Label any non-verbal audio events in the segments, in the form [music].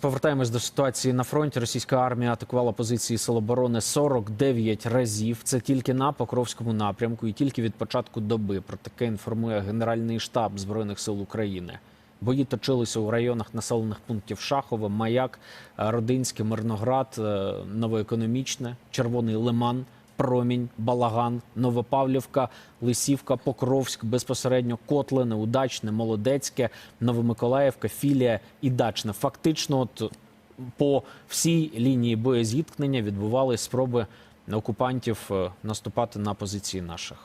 Повертаємось до ситуації на фронті. Російська армія атакувала позиції Сил оборони 49 разів. Це тільки на Покровському напрямку і тільки від початку доби. Про таке інформує Генеральний штаб Збройних сил України. Бої точилися у районах населених пунктів Шахове, Маяк, Родинське, Мирноград, е, Новоекономічне, Червоний Лиман, Промінь, Балаган, Новопавлівка, Лисівка, Покровськ, безпосередньо Котлине, Удачне, Молодецьке, Новомиколаївка, Філія і Дачне. Фактично, от по всій лінії боєзіткнення відбувались спроби окупантів е, наступати на позиції наших.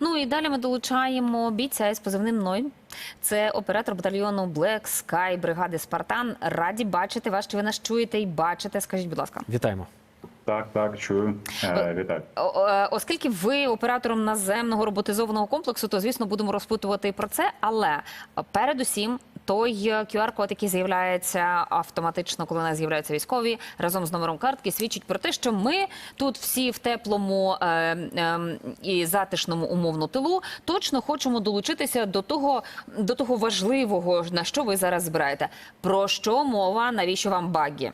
Ну і далі ми долучаємо бійця із позивним Ной. Це оператор батальйону Black Sky бригади Спартан. Раді бачити вас. Чи ви нас чуєте і бачите? Скажіть, будь ласка. Вітаємо. Так, так, чую. Е, вітаю. Е, Оскільки ви оператором наземного роботизованого комплексу, то звісно будемо розпитувати і про це. Але передусім, той QR-код, який з'являється автоматично, коли у нас з'являються військові разом з номером картки, свідчить про те, що ми тут всі в теплому е, е, і затишному умовно тилу точно хочемо долучитися до того, до того важливого, на що ви зараз збираєте. Про що мова? Навіщо вам багі?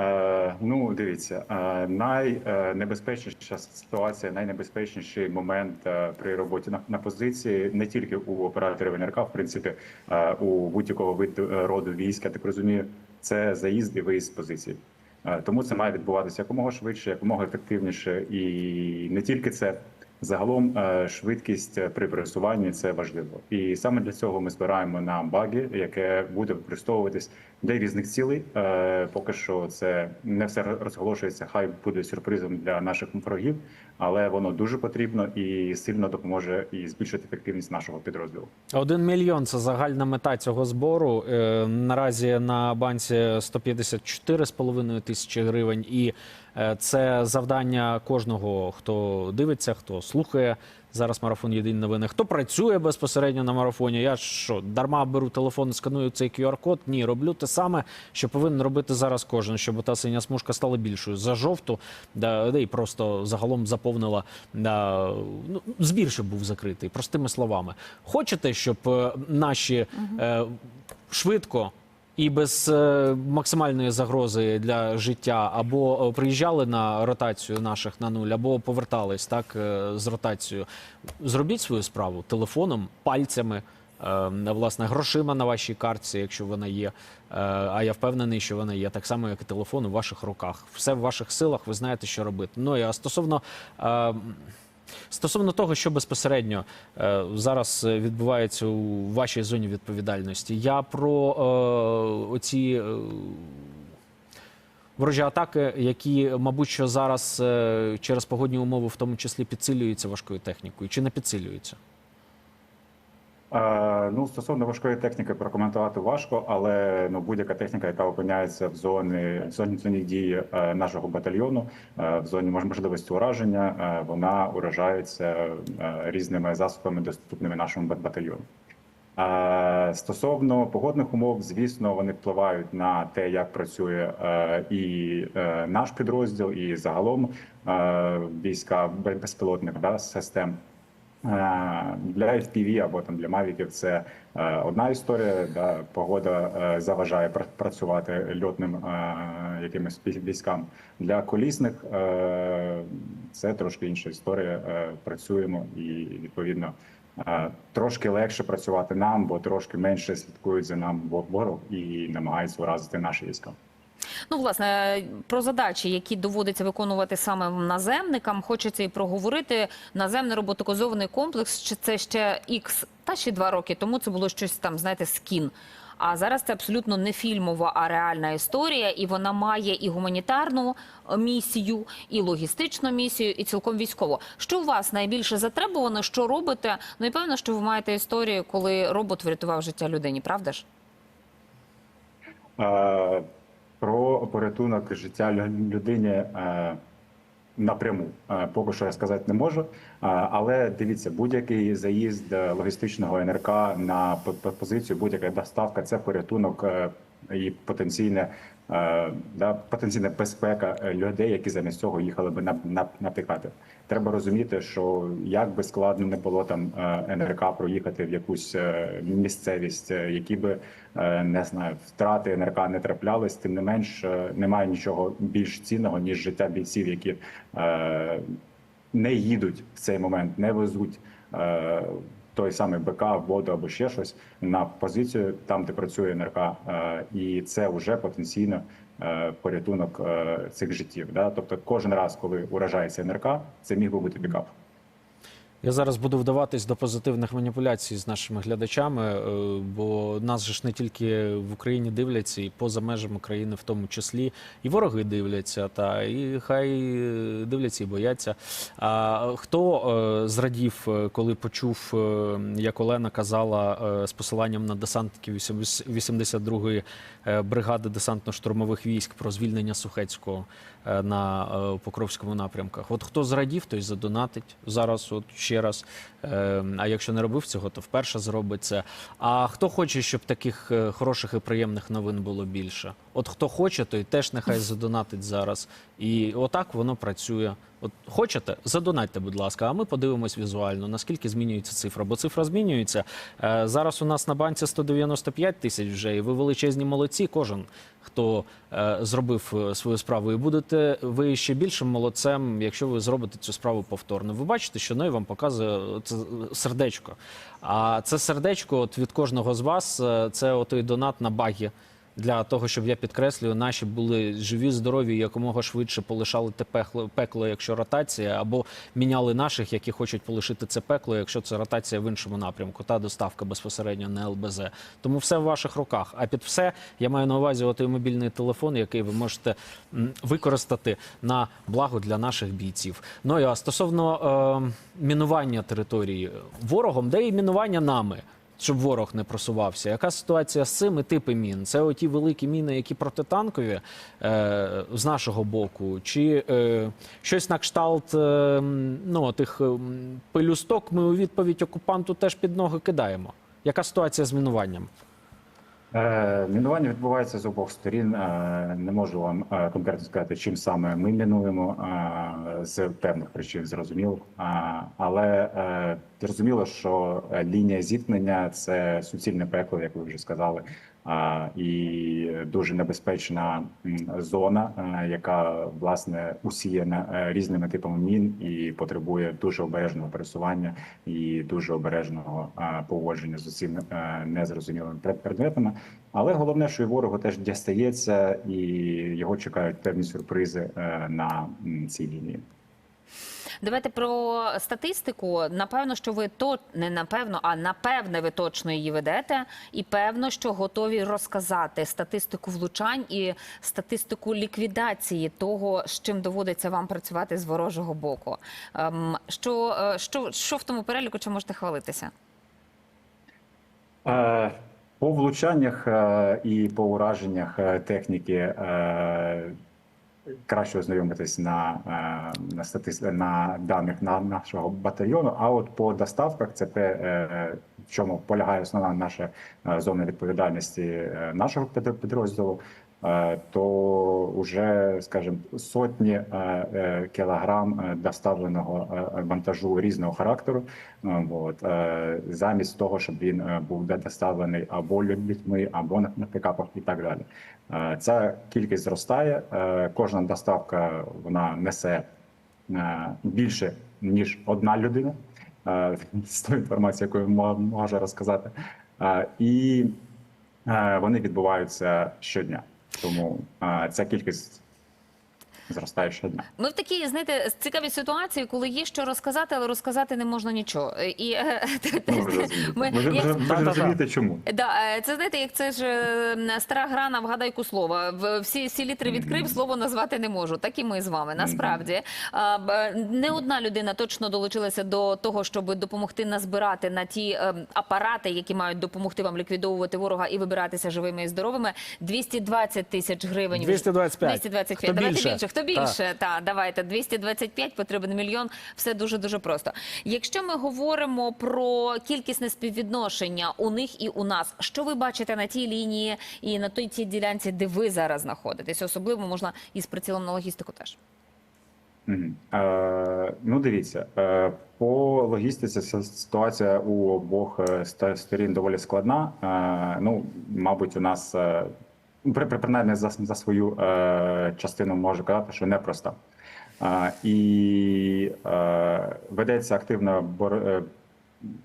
Е, ну, дивіться, е, найнебезпечніша ситуація, найнебезпечніший момент е, при роботі на, позиції не тільки у операторів НРК, в принципі, е, у будь-якого виду е, роду військ, я так розумію, це заїзд і виїзд з позиції. Е, тому це має відбуватися якомога швидше, якомога ефективніше, і не тільки це. Загалом е, швидкість е, при пересуванні це важливо, і саме для цього ми збираємо на баги, яке буде використовуватись для різних цілей. Е, Поки що це не все розголошується. Хай буде сюрпризом для наших ворогів, але воно дуже потрібно і сильно допоможе і збільшити ефективність нашого підрозділу. Один мільйон це загальна мета цього збору. Наразі на банці 154,5 тисячі гривень. І це завдання кожного, хто дивиться, хто слухає зараз марафон Єдині новини. Хто працює безпосередньо на марафоні? Я що дарма беру телефон, сканую цей QR-код? Ні, роблю те саме, що повинен робити зараз кожен, щоб та синя смужка стала більшою за жовту, да, і просто загалом заповнила да, ну, збір, щоб був закритий. Простими словами, хочете, щоб е, наші е, швидко. І без е, максимальної загрози для життя або е, приїжджали на ротацію наших на нуль, або повертались так е, з ротацією. Зробіть свою справу телефоном, пальцями, власне, грошима на вашій картці, якщо вона є. А я впевнений, що вона є так само, як і телефон у ваших руках. Все в ваших силах, ви знаєте, що робити. Ну а стосовно. Стосовно того, що безпосередньо е, зараз е, відбувається у вашій зоні відповідальності, я про е, оці е, ворожі атаки, які, мабуть, що зараз е, через погодні умови, в тому числі, підсилюються важкою технікою, чи не підсилюються? Е, Ну, стосовно важкої техніки прокоментувати важко, але ну будь-яка техніка, яка опиняється в зоні в зоні, зоні дії е, нашого батальйону, е, в зоні мож- можливості ураження, вона уражається різними засобами, доступними нашому батальйону. Стосовно погодних умов, звісно, вони впливають на те, як працює і наш підрозділ, і загалом війська безпілотних да, систем. Е, Для FPV або там для мавіків це е, одна історія. Да, погода е, заважає пр- працювати льотним якимось військам. Для колісних це трошки інша історія. Працюємо і відповідно трошки легше працювати нам, бо трошки менше слідкують за нам ворог і намагаються уразити наші війська. Ну, власне, про задачі, які доводиться виконувати саме наземникам, хочеться і проговорити. Наземний роботокозований комплекс, це ще X, та ще два роки тому це було щось там, знаєте, скін. А зараз це абсолютно не фільмова, а реальна історія, і вона має і гуманітарну е, місію, і логістичну місію, і цілком військову. Що у вас найбільше затребувано? Що робите? Ну і певно, що ви маєте історію, коли робот врятував життя людині, правда ж? Про порятунок життя людини е, напряму е, поки що я сказати не можу. Е, Але дивіться, будь-який заїзд логістичного НРК на позицію, будь-яка доставка це порятунок і потенційне. Е, Да, потенційна безпека людей, які замість цього їхали би на, на, напікати. Треба розуміти, що як би складно не було там е, НРК проїхати в якусь е, місцевість, які би не знаю, втрати НРК не траплялись, тим не менш немає нічого більш цінного ніж життя бійців, які не їдуть в цей момент, не везуть. Той самий БК, воду або ще щось на позицію там, де працює НРК, Е, і це вже потенційно е, порятунок е, цих життів. Да? Тобто, кожен раз, коли уражається НРК, це міг би бути пікап. Я зараз буду вдаватись до позитивних маніпуляцій з нашими глядачами, е, бо нас же ж не тільки в Україні дивляться, і поза межами країни, в тому числі, і вороги дивляться, та і хай е, дивляться і бояться. А хто е, зрадів, коли почув, як Олена казала з посиланням на десантників 82-ї е, бригади десантно-штурмових військ про звільнення Сухецького на Покровському напрямках? От хто зрадів, той задонатить зараз. От ще раз. Е, А якщо не робив цього, то вперше зробить це. А хто хоче, щоб таких е, хороших і приємних новин було більше? От хто хоче, той теж нехай задонатить зараз. І отак воно працює. От хочете, задонатьте, будь ласка, а ми подивимось візуально, наскільки змінюється цифра. Бо цифра змінюється. Е, Зараз у нас на банці 195 тисяч вже, і ви величезні молодці. Кожен, хто е, зробив е, свою справу, і будете ви ще більшим молодцем, якщо ви зробите цю справу повторно. Ви бачите, що Ной вам показує це сердечко. А це сердечко, от від кожного з вас, е, це отой донат на баги. Для того, щоб я підкреслюю, наші були живі, здорові, якомога швидше полишали те пекло, пекло, якщо ротація, або міняли наших, які хочуть полишити це пекло, якщо це ротація в іншому напрямку, та доставка безпосередньо на ЛБЗ. Тому все в ваших руках. А під все я маю на увазі отой мобільний телефон, який ви можете використати на благо для наших бійців. Ну а стосовно е, мінування території ворогом, де і мінування нами щоб ворог не просувався. Яка ситуація з цим і типи мін? Це оті великі міни, які протитанкові е, з нашого боку, чи е, щось на кшталт е, ну, тих е, пелюсток ми у відповідь окупанту теж під ноги кидаємо. Яка ситуація з мінуванням? Е, Мінування відбувається з обох сторін. Е, Не можу вам конкретно сказати, чим саме ми мінуємо з певних причин, зрозуміло. Але зрозуміло, що е, лінія зіткнення це суцільне пекло, як ви вже сказали, і дуже небезпечна зона, е, яка власне усіяна е, різними типами мін і потребує дуже обережного пересування і дуже обережного поводження з усім незрозумілими предметами. Але головне, що і ворогу теж дістається, і його чекають певні сюрпризи на цій лінії. Давайте про статистику. Напевно, що ви то не напевно, а напевне ви точно її ведете, і певно, що готові розказати статистику влучань і статистику ліквідації того, з чим доводиться вам працювати з ворожого боку. Ем, Що, е, що, що в тому переліку чи можете хвалитися? Е, По влучаннях е, і по ураженнях техніки краще ознайомитись на, е, на, статис... на даних на нашого батальйону. А от по доставках це те, е, в чому полягає основна наша е, зона відповідальності нашого під- підрозділу. Е, То вже, скажімо, сотні е, е, кілограм доставленого вантажу різного характеру. От замість того, щоб він був доставлений або людьми, або на, пікапах, і так далі. Ця кількість зростає. Кожна доставка вона несе більше ніж одна людина. З тої інформації, яку мо- можу розказати, і вони відбуваються щодня. Тому а, ця кількість зростає щодня. Ми в такій, знаєте, цікавій ситуації, коли є що розказати, але розказати не можна нічого. І е, [laughs] Ну, ви ми- розумієте, чому? Да, е, це знаєте, як це ж е, стара гра на вгадайку слова. В- Всі, всі літери відкрив, слово назвати не можу. Так і ми з вами. Насправді не одна людина точно долучилася до того, щоб допомогти назбирати на ті е, апарати, які мають допомогти вам ліквідовувати ворога і вибиратися живими і здоровими. 220 тисяч гривень. 225. 225. Хто Давайте більше? більше. Хто то більше. Та давайте 225, потрібен мільйон. Все дуже дуже просто. Якщо ми говоримо про кількісне співвідношення у них і у нас, що ви бачите на тій лінії і на той тій ділянці, де ви зараз знаходитесь? Особливо можна із прицілом на логістику теж. Е, ну, дивіться, е, по логістиці ситуація у обох е, сторін доволі складна. Ну, мабуть, у нас при, при- принаймні за, за свою е, частину можу казати, що непроста. Е, і е, ведеться активна бор, е,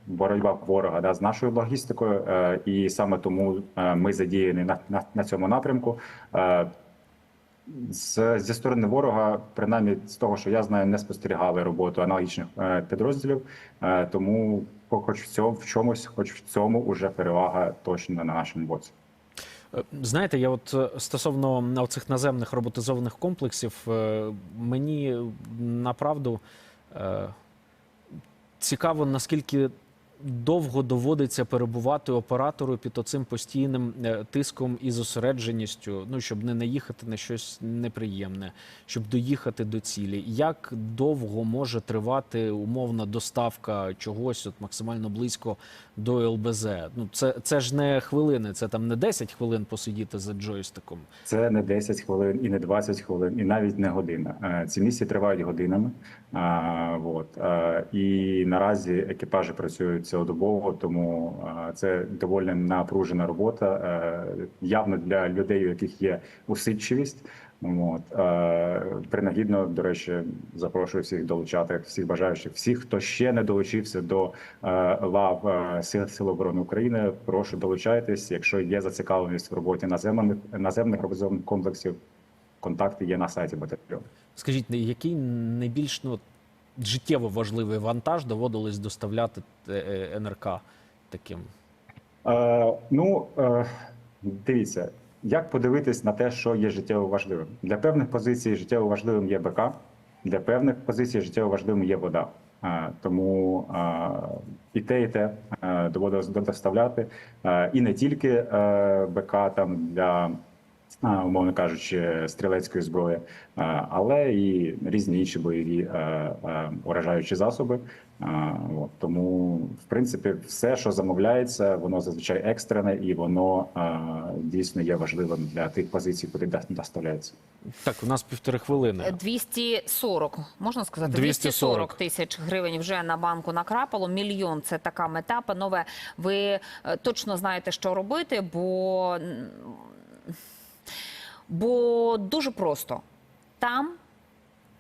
боротьба ворога да, з нашою логістикою, е, і саме тому е, ми задіяні на, на, на цьому напрямку. Е, з, зі сторони ворога, принаймні з того, що я знаю, не спостерігали роботу аналогічних е, підрозділів. Е, тому, хоч в цьому в чомусь, хоч в цьому, уже перевага точно на нашому боці. Е, Знаєте, я от е, стосовно цих наземних роботизованих комплексів, е, мені направду е, цікаво, наскільки довго доводиться перебувати оператору під оцим постійним е, тиском і зосередженістю, ну щоб не наїхати на щось неприємне, щоб доїхати до цілі. Як довго може тривати умовна доставка чогось от максимально близько до ЛБЗ? Ну це, це ж не хвилини, це там не 10 хвилин посидіти за джойстиком. Це не 10 хвилин і не 20 хвилин, і навіть не година. Е, Ці місії тривають годинами. А, от. Е, І наразі екіпажі працюють цілодобово, тому е, це доволі напружена робота. Е, Явно для людей, у яких є усидчивість. От. Е, Принагідно, до речі, запрошую всіх долучати, всіх бажаючих, всіх, хто ще не долучився до лав Сил, Сил оборони України. Прошу долучайтесь. Якщо є зацікавленість в роботі наземних наземних комплексів, контакти є на сайті батальйону. Скажіть, який найбільш ну, життєво важливий вантаж доводилось доставляти е, е, НРК таким? Е, ну е, дивіться, як подивитись на те, що є життєво важливим. Для певних позицій життєво важливим є БК, для певних позицій життєво важливим є вода. Е, тому і те, і те доводилось доставляти. І не тільки БК там для. Умовно кажучи, стрілецької зброї, але і різні інші бойові уражаючі засоби. От, тому, в принципі, все, що замовляється, воно зазвичай екстрене і воно дійсно є важливим для тих позицій, куди доставляється. Так, у нас півтори хвилини. 240, можна сказати, 240 240 тисяч гривень вже на банку накрапало. Мільйон це така мета. Панове, ви е, точно знаєте, що робити, бо, бо дуже просто. Там,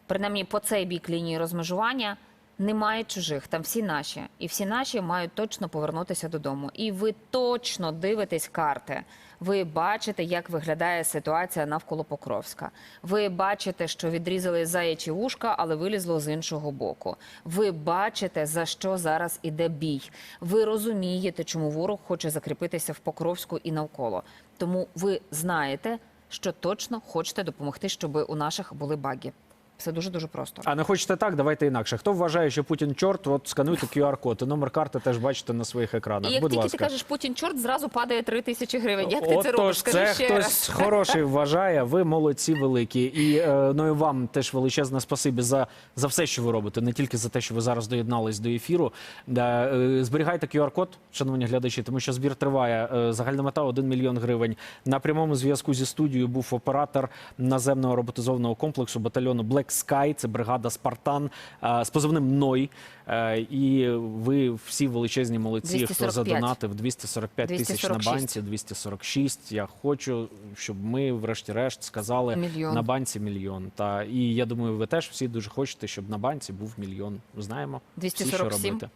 принаймні по цей бік лінії розмежування, немає чужих, там всі наші. І всі наші мають точно повернутися додому. І ви точно дивитесь карти. Ви бачите, як виглядає ситуація навколо Покровська. Ви бачите, що відрізали заячі вушка, але вилізло з іншого боку. Ви бачите, за що зараз іде бій. Ви розумієте, чому ворог хоче закріпитися в Покровську і навколо. Тому ви знаєте, що точно хочете допомогти, щоб у наших були баги. Все дуже дуже просто. А не хочете так, давайте інакше. Хто вважає, що Путін чорт, от скануйте QR-код. І номер карти теж бачите на своїх екранах. І як Будь тільки ласка. ти кажеш Путін чорт, зразу падає три тисячі гривень. Як ти це робиш? Скажи це ще хтось раз. [laughs] хороший вважає. Ви молодці великі. І е, ну і вам теж величезне спасибі за, за все, що ви робите, не тільки за те, що ви зараз доєднались до ефіру. Е, е, зберігайте QR-код, шановні глядачі, тому що збір триває. Е, загальна мета 1 мільйон гривень. На прямому зв'язку зі студією був оператор наземного роботизованого комплексу батальйону Black Sky. Це бригада Спартан е, з позивним Ной. Е, і ви всі величезні молодці, хто 245. задонатив 245 тисяч на 246. банці. 246. Я хочу, щоб ми, врешті-решт, сказали Мільйон. на банці мільйон. Та і я думаю, ви теж всі дуже хочете, щоб на банці був мільйон. Знаємо всі, що робити.